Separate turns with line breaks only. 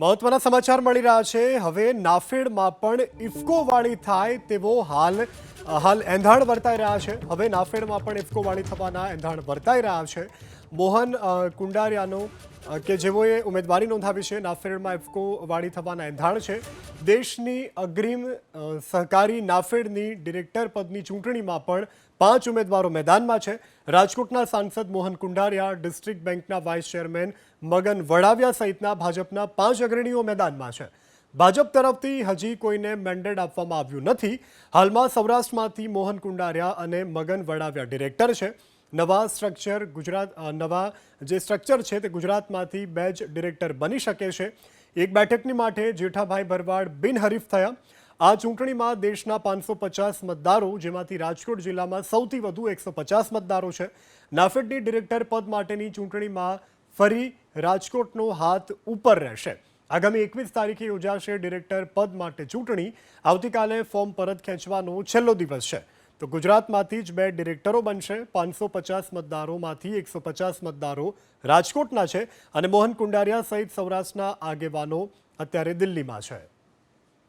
મહત્વના સમાચાર મળી રહ્યા છે. હવે નાફેડમાં પણ ઇફકો વાળી થાય તેવો હાલ હાલ એંધાણ વર્તાઈ રહ્યા છે. હવે નાફેડમાં પણ ઇફકો વાળી થવાના એંધાણ વર્તાઈ રહ્યા છે. મોહન કુંડારિયાનો કે જેઓએ ઉમેદવારી નોંધાવી છે, નાફેડમાં ઇફકો વાળી થવાના એંધાણ છે. દેશની અગ્રીમ સહકારી નાફેડની ડિરેક્ટર પદની ચૂંટણીમાં પણ પાંચ ઉમેદવારો મેદાનમાં છે. રાજકોટના સાંસદ મોહન કુંડારિયા, ડિસ્ટ્રિક્ટ બેંકના વાઇસ ચેરમેન મગન વડાવ્યા સહિતના ભાજપના પાંચ અગ્રણીઓ મેદાનમાં છે. ભાજપ તરફથી હજી કોઈને મેન્ડેટ આપવામાં આવ્યું નથી. હાલમાં સૌરાષ્ટ્રમાંથી મોહન કુંડારિયા અને મગન વડાવ્યા ડિરેક્ટર છે. નવા સ્ટ્રક્ચર ગુજરાત નવા જે સ્ટ્રક્ચર છે તે ગુજરાતમાંથી બે જ ડિરેક્ટર બની શકે છે. એક બેઠકની માટે જેઠાભાઈ ભરવાડ બિનહરીફ થયા. આ ચૂંટણીમાં દેશના પાંચસો પચાસ મતદારો, જેમાંથી રાજકોટ જિલ્લામાં સૌથી વધુ એકસો પચાસ મતદારો છે. નાફેડની ડિરેક્ટર પદ માટેની ચૂંટણીમાં ફરી રાજકોટનો હાથ ઉપર રહેશે. આગામી એકવીસ તારીખે યોજાશે ડિરેક્ટર પદ માટે ચૂંટણી. આવતીકાલે ફોર્મ પરત ખેંચવાનો છેલ્લો દિવસ છે. તો ગુજરાતમાંથી જ બે ડિરેક્ટરો બનશે. પાંચસો પચાસ મતદારોમાંથી એકસો પચાસ મતદારો રાજકોટના છે અને મોહન કુંડારિયા સહિત સૌરાષ્ટ્રના આગેવાનો અત્યારે દિલ્હીમાં છે.